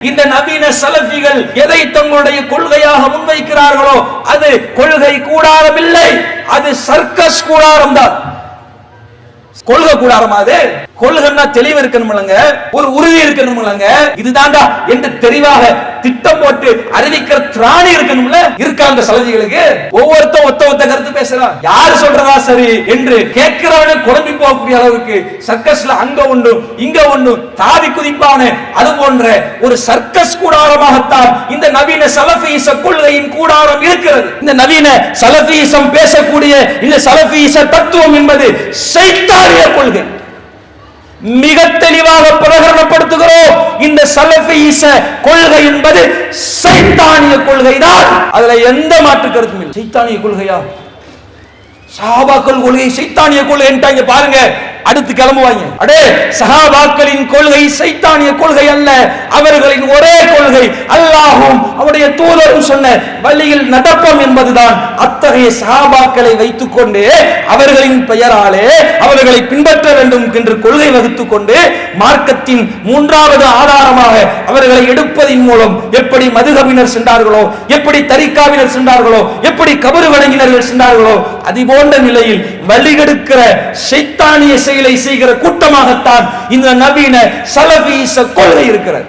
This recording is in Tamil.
இந்த நவீன சலஃபிகள் எதை தங்களுடைய கொள்கையாக முன்வைக்கிறார்களோ அது கொள்கை கூடாரம் இல்லை அது சர்க்கஸ் கூடாரம் தான். கொள்கை கூடாரமா அது? கொள்கைன்னா தெளிவு இருக்கணும் ஒரு உறுதி இருக்கணும் இதுதான்டா என்று தெளிவாக திட்டம் போட்டு அறிவிக்கிற திராணி இருக்கணும்ல? இருக்கா அந்த சலதிகளுக்கு ஒவ்வொருத்தன் ஒத்த ஒத்த கருத்து பேசுறான். யாரு சொல்றதா சரி என்று கேட்கிறவனே குழம்பி போகக்கூடிய அளவுக்கு சர்க்கஸ்ல அங்க ஒண்ணு இங்க ஒண்ணு தாவி குதிப்பான. அது போன்ற ஒரு சர்க்கஸ் கூடாரமாகத்தான் இந்த நவீன சலபீச கொள்கையின் கூடாரம் இருக்கிறது. இந்த நவீன சலபீசம் பேசக்கூடிய இந்த சலபீச தத்துவம் என்பது சைத்தானிய கொள்கை. மிக தெளிவாக பிரகடனப்படுத்துகிறோம். இந்த சலஃபீச கொள்கை என்பது சைத்தானிய கொள்கைதான். அதுல எந்த மாற்று கருத்தும் இல்லை. சைத்தானிய கொள்கையா? சஹாபாக்கள் கொள்கை சைத்தானிய கொள்கை பாருங்க அடுத்து கிளம்புவாங்க. அடே சஹாபாக்களின் கொள்கை சைத்தானிய கொள்கை அல்ல. அவர்களின் ஒரே கொள்கை அல்லாஹும் அவருடைய தூதரும் சொன்ன வழியில் நடப்போம் என்பதுதான் அத்தகைய சஹாபாக்களை வைத்துக் கொண்டு அவர்களின் பெயராலே அவர்களை பின்பற்ற வேண்டும் என்று கொள்கை வகுத்துக் கொண்டு மார்க்கத்தின் மூன்றாவது ஆதாரமாக அவர்களை எடுப்பதின் மூலம் எப்படி மதுகவினர் சென்றார்களோ எப்படி தரிக்காவினர் சென்றார்களோ எப்படி கபரு வழங்கினர்கள் சென்றார்களோ அது போன்ற நிலையில் வழிகெடுக்கிற சைத்தானிய செயலை செய்கிற கூட்டமாகத்தான் இந்த நவீன சலபீச கொள்கை இருக்கிறது.